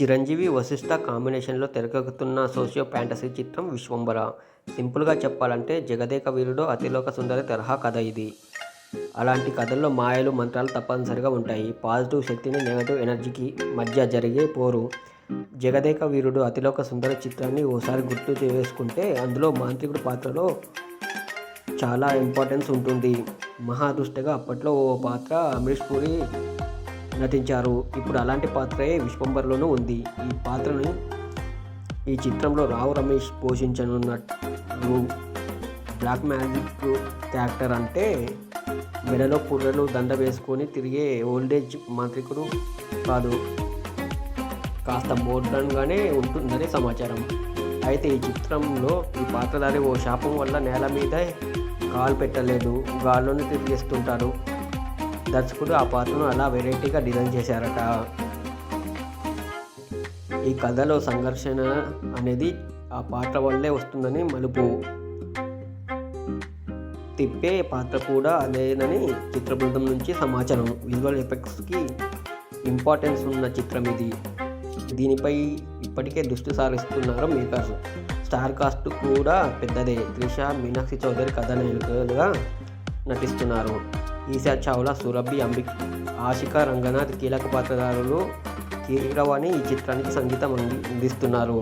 చిరంజీవి వశిష్ఠ కాంబినేషన్లో తెరకెక్కుతున్న socio fantasy చిత్రం విశ్వంబర సింపుల్గా చెప్పాలంటే జగదేక వీరుడు అతిలోక సుందరి తరహా కథ ఇది. అలాంటి కథల్లో మాయలు మంత్రాలు తప్పనిసరిగా ఉంటాయి. పాజిటివ్ శక్తిని నెగటివ్ ఎనర్జీకి మధ్య జరిగే పోరు. జగదేక వీరుడు అతిలోక సుందర చిత్రాన్ని ఓసారి గుర్తు చేసుకుంటే అందులో మాంత్రికుడి పాత్రలో చాలా ఇంపార్టెన్స్ ఉంటుంది. మహాదుష్టగా అప్పట్లో ఓ పాత్ర అమరీష్ పూరి నటించారు. ఇప్పుడు అలాంటి పాత్రే విశ్వంబర్లోనూ ఉంది. ఈ పాత్రను ఈ చిత్రంలో రావు రమేష్ పోషించనున్నట్లు బ్లాక్ మ్యాజిక్ క్యారెక్టర్ అంటే మెడలో పుర్రెలు దండ వేసుకొని తిరిగే ఓల్డేజ్ మాంత్రికుడు కాదు. కాస్త మోడ్రన్గానే ఉంటుందని సమాచారం. అయితే ఈ చిత్రంలో ఈ పాత్రధారి ఓ శాపం వల్ల నేల మీద కాలు పెట్టలేదు. గాల్లోనే తిరిగేస్తుంటారు. దర్శకుడు ఆ పాత్రను అలా వెరైటీగా డిజైన్ చేశారట. ఈ కథలో సంఘర్షణ అనేది ఆ పాత్ర వల్లే వస్తుందని మలుపు. తిప్పే పాత్ర కూడా అదేనని చిత్ర బృందం నుంచి సమాచారం. విజువల్ ఎఫెక్ట్స్కి ఇంపార్టెన్స్ ఉన్న చిత్రం ఇది. దీనిపై ఇప్పటికే దృష్టి సారిస్తున్నారు మేకర్స్. స్టార్ కాస్ట్ కూడా పెద్దదే. త్రిష మీనాక్షి చౌదరి కథానాయకులుగా నటిస్తున్నారు. ఈశా చావ్లా సురభి అంబిక్ ఆశికా రంగనాథ్ కీలక పాత్రధారులు కీరవాణి ఈ చిత్రానికి సంగీతం అంది అందిస్తున్నారు